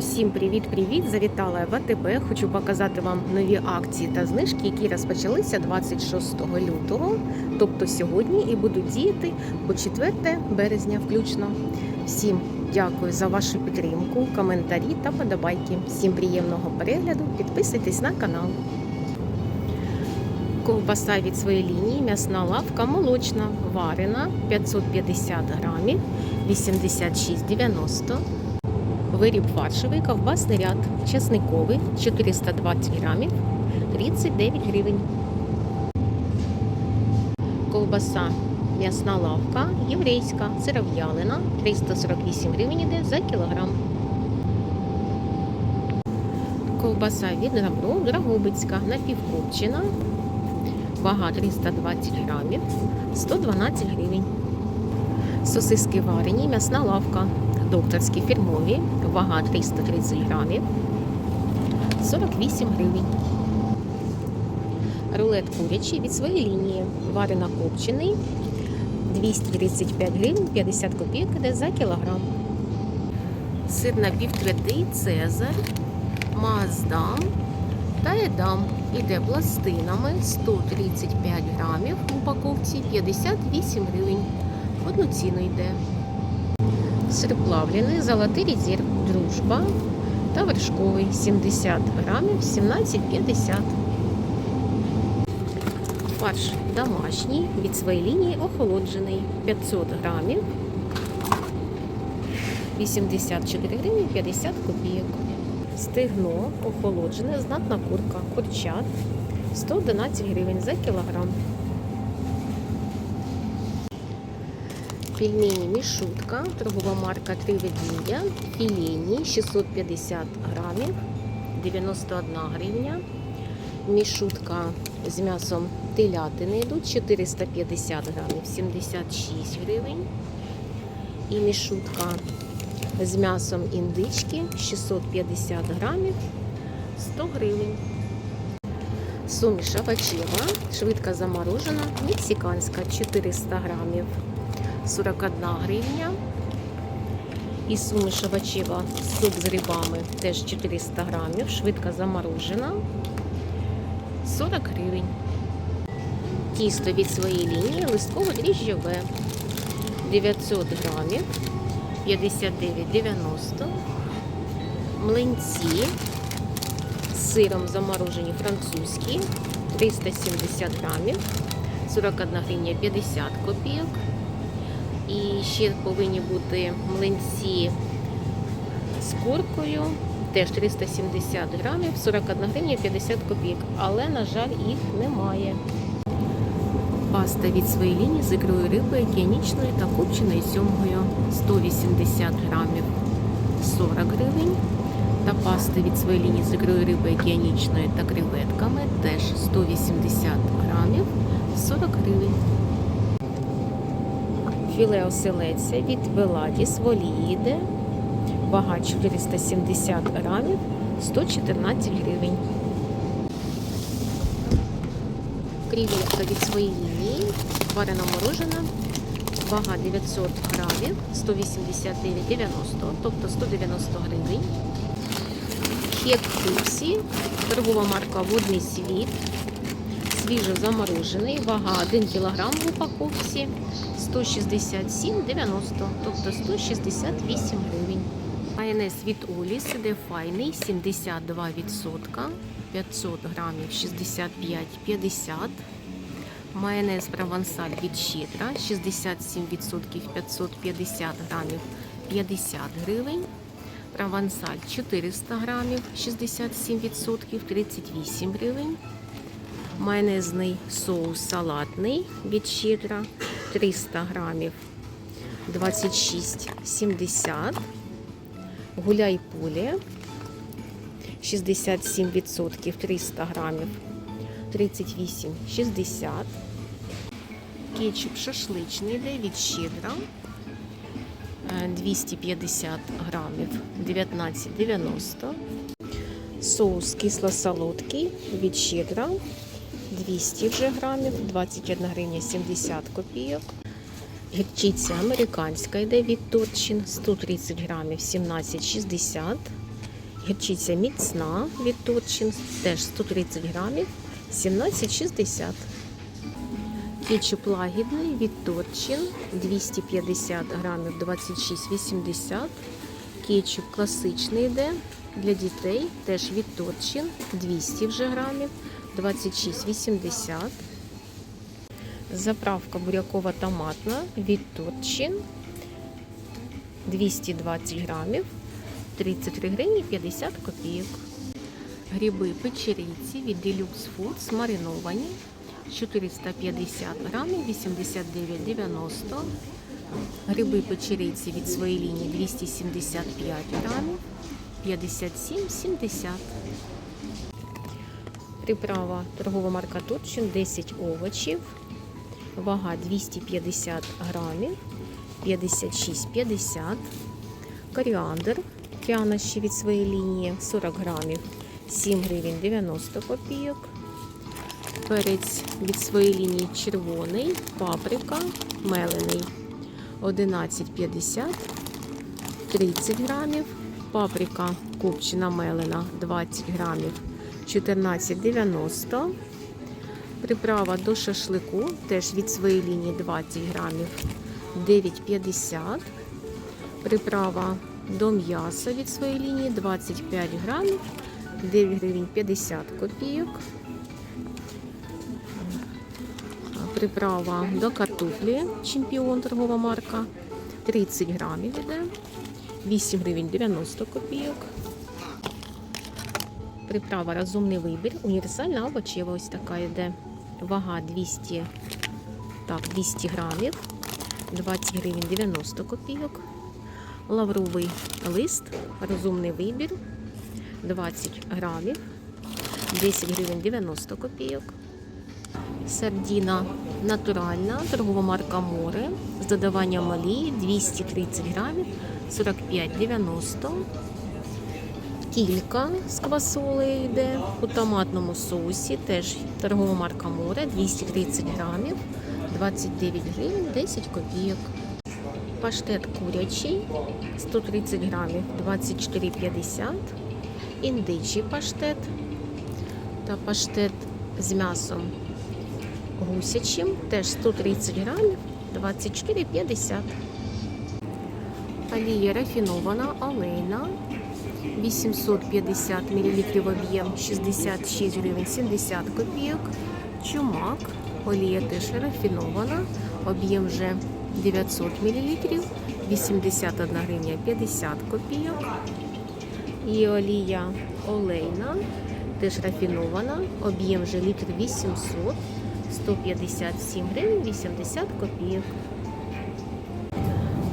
Усім привіт-привіт! Завітала в АТБ. Хочу показати вам нові акції та знижки, які розпочалися 26 лютого, тобто сьогодні, і будуть діяти по 4 березня включно. Всім дякую за вашу підтримку, коментарі та подобайки. Всім приємного перегляду. Підписуйтесь на канал. Ковбаса від своєї лінії, м'ясна лавка, молочна, варена 550 грамів, 86,90 Виріб фаршевий, ковбасний ряд, чесниковий 420 грамів, 39 гривень. Ковбаса м'ясна лавка, єврейська, сиров'ялина 348 гривень іде за кілограм. Ковбаса від Грабро, Драгобицька, напівкопчена, вага 320 грамів, 112 гривень. Сосиски варені, м'ясна лавка, докторські фірмові, вага 330 грамів, 48 гривень. Рулет курячий від своєї лінії, варено копчений, 235 гривень, 50 копійок іде за кілограм. Сир напівтвердий Цезар, Маздам та Едам. Іде пластинами 135 грамів в упаковці 58 гривень. В йде. Сир плавлений, золотий резерв, дружба та вершковий 70 грамів 17,50. Фарш домашній від своєї лінії охолоджений 500 грамів 84 гривні 50 копійок. Стегно охолоджене, знатна курка, курчат 111 гривень за кілограм. Пельмені мішутка, торгова марка Три ведмідя, філейні 650 грамів, 91 гривня. Мішутка з м'ясом телятини йдуть 450 грамів, 76 гривень. І мішутка з м'ясом індички 650 грамів, 100 гривень. Суміш овочева, швидко заморожена, мексиканська 400 грамів. 41 гривня. І суміш овочева суп з грибами теж 400 грамів, швидко заморожена. 40 гривень. Тісто від своєї лінії листково дріжджове 900 грамів, 59,90. Млинці з сиром заморожені французькі 370 грамів, 41 гривня 50 копійок. І ще повинні бути млинці з куркою, теж 370 грамів, 41 гривня 50 копійок. Але, на жаль, їх немає. Паста від своєї лінії з ікрою риби, океанічною та копченою сьомгою 180 грамів 40 гривень. Та паста від своєї лінії з ікрою риби океанічною та креветками теж 180 грамів 40 гривень. Філе оселеця від Веладіс Воліїде. Вага 470 грамів, 114 гривень. Креветка від своєї лінії, варено морожена, вага 900 грамів, 189,90, тобто 190 гривень. Хек Фуксі, торгова марка Водний світ, свіжо заморожений, вага 1 кг в упаковці, 167,90, тобто 168 гривень. Майонез від Оліс іде файний 72%, 500 грамів 65,50. Майонез провансаль від щедра 67%, 550 грамів 50 гривень. Провансаль 400 грамів 67%, 38 гривень. Майонезний соус салатний від щедра 300 грамів 26,70. Гуляй поле 67%, 300 грамів 38,60. Кетчуп шашличний йде від щедра 250 грамів 19,90. Соус кисло-солодкий від щедра 200 вже грамів, 21 гривня 70 копійок. Гірчиця американська йде від Торчин 130 грамів 17,60. Гірчиця міцна від Торчин, теж 130 грамів, 17,60. Кетчуп лагідний від Торчин, 250 грамів, 26,80. Кетчуп класичний йде для дітей, теж від Торчин, 200 вже грамів, 26,80. Заправка бурякова томатна від Торчин, 220 грамів, 33 гривні 50 копійок. Гриби печерійці від Deluxe Foods мариновані 450 грамів 89,90. Гриби печерійці від своєї лінії 275 грамів 57,70. Приправа торгова марка Турчин 10 овочів. Вага 250 грамів 56,50. Коріандр прянощі від своєї лінії 40 грамів 7 гривень 90 копійок. Перець від своєї лінії червоний, паприка, мелений 11,50, 30 грамів. Паприка копчена мелена 20 грамів 14,90. Приправа до шашлику теж від своєї лінії 20 грамів 9,50. Приправа до м'яса від своєї лінії 25 грамів 9 гривень 50 копійок. Приправа до картоплі чемпіон торгова марка 30 грамів іде 8 гривень 90 копійок. Приправа розумний вибір. Універсальна овочева ось така йде. Вага 200, так, 200 грамів, 20 гривень 90 копійок. Лавровий лист, розумний вибір, 20 грамів, 10 гривень 90 копійок. Сардіна натуральна, торгова марка море з додаванням олії 230 грамів, 45,90. Кілька з квасолею йде у томатному соусі, теж торгова марка море 230 грамів, 29 гривень, 10 копійок. Паштет курячий 130 грамів, 24,50. Індичий паштет та паштет з м'ясом гусячим, теж 130 грамів, 24,50. Олія рафінована, олейна, 850 мл об'єм, 66 гривень 70 копійок. Чумак, олія теж рафінована, об'єм вже 900 мл, 81 гривня 50 копійок. І олія олейна, теж рафінована, об'єм вже літр 800, 157 гривень 80 копійок.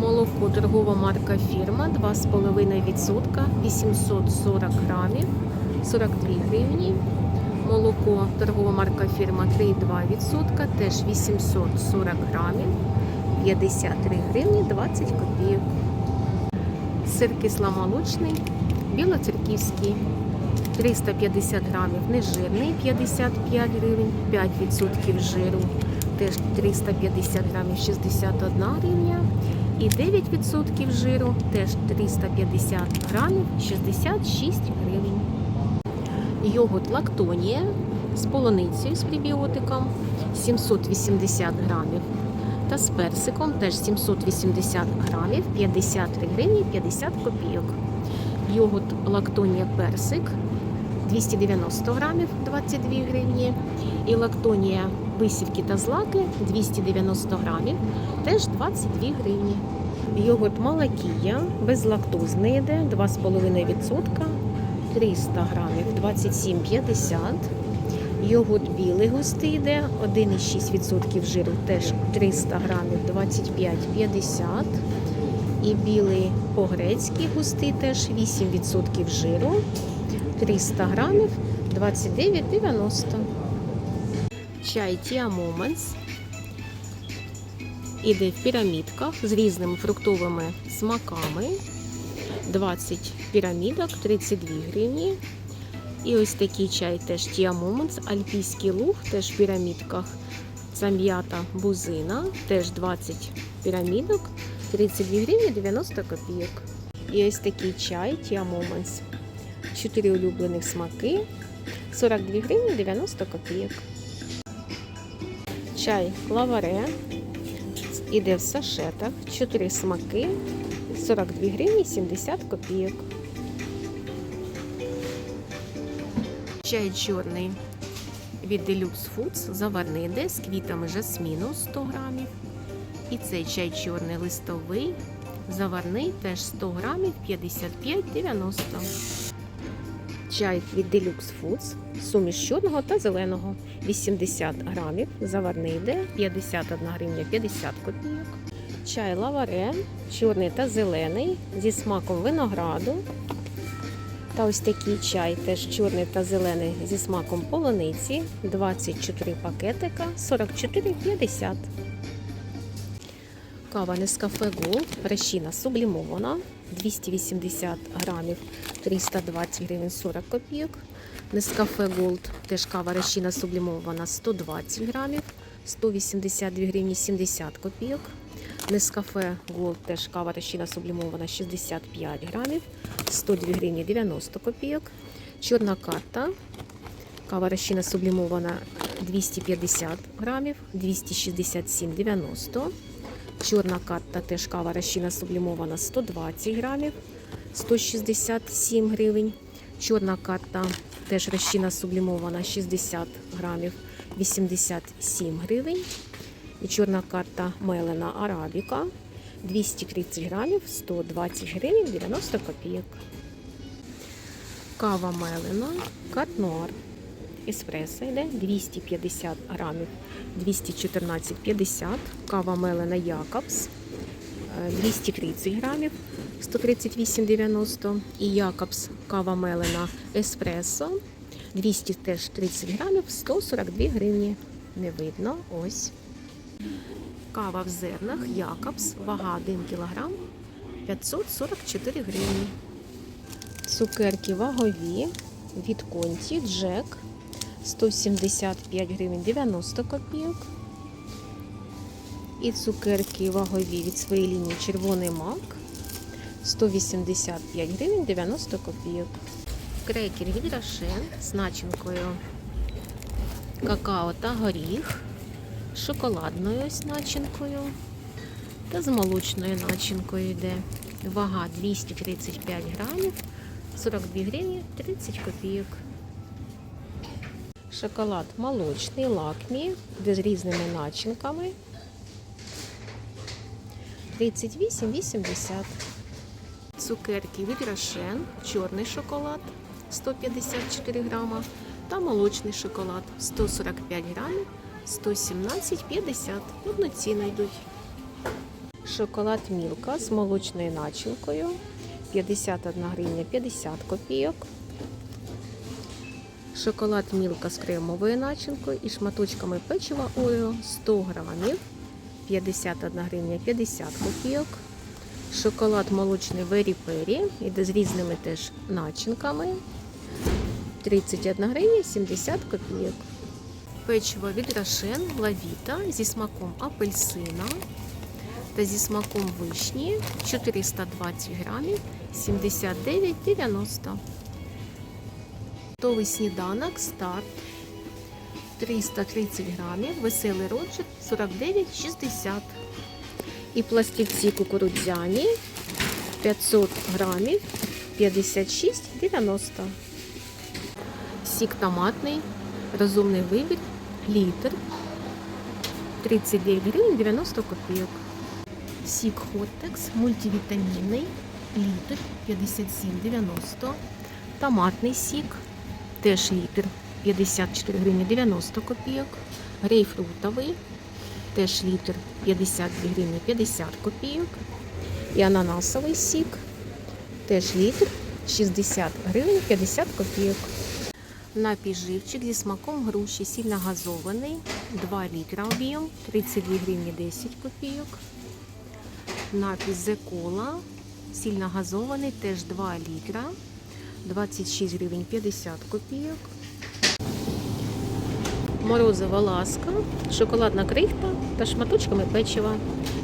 Молоко торгова марка фірма 2,5%, 840 грамів, 42 гривні. Молоко торгова марка фірма 3,2%, теж 840 грамів, 53 гривні 20 копійок. Сир кисломолочний, білоцерківський, 350 грамів, нежирний, 55 гривень, 5% жиру, теж 350 грамів, 61 гривня. І 9% жиру, теж 350 грамів, 66 гривень. Йогурт лактонія з полуницею з пребіотиком 780 грамів. Та з персиком теж 780 грамів, 53 гривні 50 копійок. Йогурт лактонія персик 290 грамів, 22 гривні. І лактонія висівки та злаки 290 грамів, теж 22 гривні. Йогурт Малакія безлактозний йде 2,5%, 300 грамів 27,50. Йогурт білий густий йде 1,6% жиру, теж 300 грамів 25,50. І білий по-грецький густий теж 8% жиру, 300 грамів 29,90. Чай Tia Moments іде в пірамідках з різними фруктовими смаками. 20 пірамідок, 32 гривні. І ось такий чай теж Tia Moments, альпійський луг, теж в пірамідках. Це м'ята бузина, теж 20 пірамідок, 32 гривні 90 копійок. І ось такий чай Tia Moments. 4 улюблених смаки, 42 гривні 90 копійок. Чай лаваре іде в сашетах, 4 смаки, 42 гривні 70 копійок. Чай чорний від Deluxe Foods заварний йде з квітами жасміну 100 грамів. І цей чай чорний листовий, заварний теж 100 грамів 55,90. Чай від Deluxe Foods, суміш чорного та зеленого 80 грамів, заварний йде 51 гривня 50 копійок. Чай лаваре, чорний та зелений зі смаком винограду. Та ось такий чай, теж чорний та зелений зі смаком полуниці, 24 пакетика, 44,50. Кава Nescafe Gold, рещина сублімована, 280 грамів, 320 гривень 40 копійок. Nescafe Gold, теж кава рещина сублімована, 120 грамів, 182 гривні 70 копійок. Nescafe Gold, теж кава рещина сублімована, 65 грамів, 102 гривні 90 копійок. Чорна карта, кава рещина сублімована 250 грамів, 267,90. Чорна карта теж кава розчина сублімована 120 грамів, 167 гривень. Чорна карта теж розчина сублімована 60 грамів, 87 гривень. І чорна карта мелена арабіка 230 грамів, 120 гривень 90 копійок. Кава мелена, катнуар. Еспресо йде 250 грамів 214,50. Кава мелена Якобс е, 230 грамів 138,90. І Якобс кава мелена Еспресо 200 теж 30 грамів 142 гривні. Не видно. Ось. Кава в зернах Якобс, вага 1 кг 544 гривні. Цукерки вагові від Конті Джек 175 гривень 90 копійок. І цукерки вагові від своєї лінії червоний мак 185 гривень 90 копійок. Крекер від Рошен з начинкою какао та горіх, шоколадною ось начинкою та з молочною начинкою йде. Вага 235 грамів, 42 гривні 30 копійок. Шоколад молочний, лакмі, з різними начинками. 38,80. Цукерки від Рошен, чорний шоколад 154 грама та молочний шоколад 145 грамів 117,50. Одноцінно йдуть. Шоколад Мілка з молочною начинкою 51 гривня 50 копійок. Шоколад Мілка з кремовою начинкою і шматочками печива Орео 100 грамів 51 гривня 50 копійок. Шоколад молочний Вері Пері, іде з різними теж начинками 31 гривня 70 копійок. Печиво від Рошен Лавіта зі смаком апельсина та зі смаком вишні 420 грамів 79,90. Готовий сніданок старт 330 грамів, веселий роджик 49,60. І пластівці кукурудзяні 500 грамів 56,90. Сік томатний, розумний вибір, літр 39 гривень 90 копійок. Сік Хоттекс мультивітамінний, літр 57,90. Томатний сік, теж літр 54 гривні 90 копійок. Грейпфрутовий, теж літр 52 гривні 50 копійок. І ананасовий сік, теж літр 60 гривень 50 копійок. Напій живчик зі смаком груші, сильно газований, 2 літра об'єм, 32 гривні 10 копійок. Напій Зекола, сильно газований, теж 2 літра, 26 гривень 50 копійок. Морозива ласка, шоколадна крихта та шматочками печива.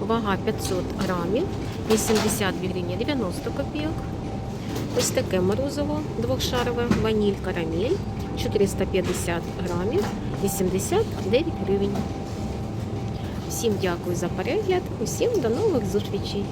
Вага 500 грамів, 82 гривні 90 копійок. Ось таке морозиво двохшарове, ваніль карамель, 450 грамів, 89 гривень. Всім дякую за перегляд, усім до нових зустрічей!